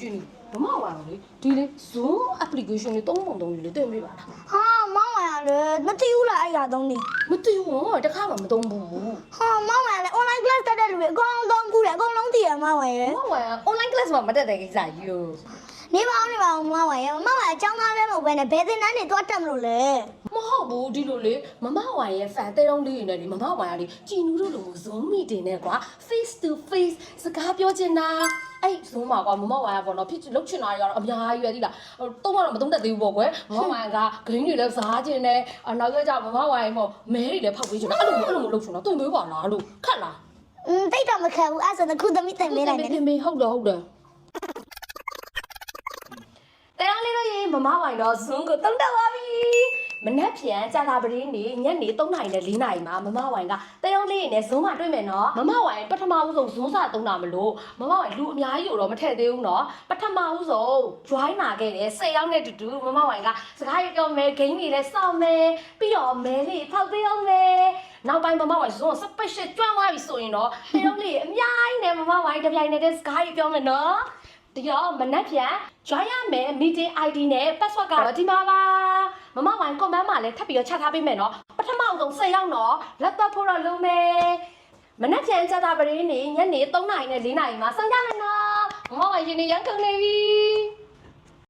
ကြည့်နေမမဝိုင်လေဒီလေ Zoom application လေးသုံးပုံသုံးလေးတင်ပေးပါလားဟာမောင်ဝိုင်ရလေမသိဘူးလားအဲ့ရသုံးနေမသိဘူးငါတခါမှမသုံးဘူးဟာမောင်ဝိုင်ရလေ online class တက်တဲ့လူတွေအကုန်လုံးသုံးဘူးလေအကုန်လုံးသိရမောင်ဝိုင်ရမမဝိုင် online class မှာမတက်တဲ့ကိစ္စကြီးကိုနေပါအောင်နေပါအောင်မောင်ဝိုင်ရမောင်ဝိုင်အကြောင်းသားလည်းမဟုတ်ဘဲနဲ့ဘယ်သင်တန်းတွေတွားတက်မလို့လဲမဟုတ်ဘူးဒီလိုလေမမဝိုင်ရဲ့ fan တဲတုံးလေးနေလေမမဝိုင်ကလေကြည်နူးတို့လို Zoom meeting နဲ့ကွာ face to face စကားပြောချင်တာ အဲ့ Zoom မှာကွာမမဝိုင်ကပေါ့နော်ဖြစ်လုတ်ချင်တာတွေကတော့အများကြီးပဲဒီလားဟိုတုံးတော့မတုံးတတ်သေးဘူးပေါ့ကွယ်မမဝိုင်ကဂိမ်းတွေလည်းစားချင်တယ်အနောက်ကကြမမဝိုင်မို့မဲတွေလည်းဖောက်ပေးချင်တာအဲ့လိုမျိုးအဲ့လိုမျိုးလုပ်ချင်တာတွင်ပေးပါလားလို့ခက်လားอืมတိတ်တော့မခံဘူးအဲ့ဆိုတော့ခုသမီးတင်ပေးလိုက်မယ်တင်ပေးဟုတ်တယ်ဟုတ်တယ်တရားလေးတို့ရေမမဝိုင်တော့ Zoom ကိုတုံးတက်သွားပြီ မနက်ဖြန်ကြာတာပရင်းနေညနေ3နာရီနဲ့4နာရီမှာမမဝိုင်ကတရားလေးနဲ့ Zoom မှာတွေ့မယ်နော်မမဝိုင်ပထမဦးဆုံး Zoom စာတုံးတာမလို့မမဝိုင်လူအများကြီးတော့မထည့်သေးဘူးနော်ပထမဦးဆုံး join လာခဲ့တယ်10ယောက်နဲ့တူတူမမဝိုင်ကစကားရပြောမယ် game တွေလည်းစောင့်မယ်ပြီးတော့မဲလေးဖောက်ပေးအောင်မယ်နောက်ပိုင်းမမဝိုင် Zoom special ကျွမ်းသွားပြီဆိုရင်တော့တရားလေးအများကြီးနဲ့မမဝိုင်တစ်ပြိုင်နက်တည်းစကားရပြောမယ်နော်ဒီတော့မနက်ဖြန် join ရမယ် meeting ID နဲ့ password ကတော့ဒီမှာပါ မမဝိုင် comment မှာလည်းထပ်ပြီးတော့ချထားပေးမယ်နော်ပထမဆုံး10ရောက်တော့ laptop ဖို့တော့လုံးမယ်မနက်ဖြန်ကြာတာပရင်းနေညနေ3နာရီနဲ့4နာရီမှာစမ်းကြမယ်နော်မမဝိုင်ရှင်နေရန်ကုန်နေပြီ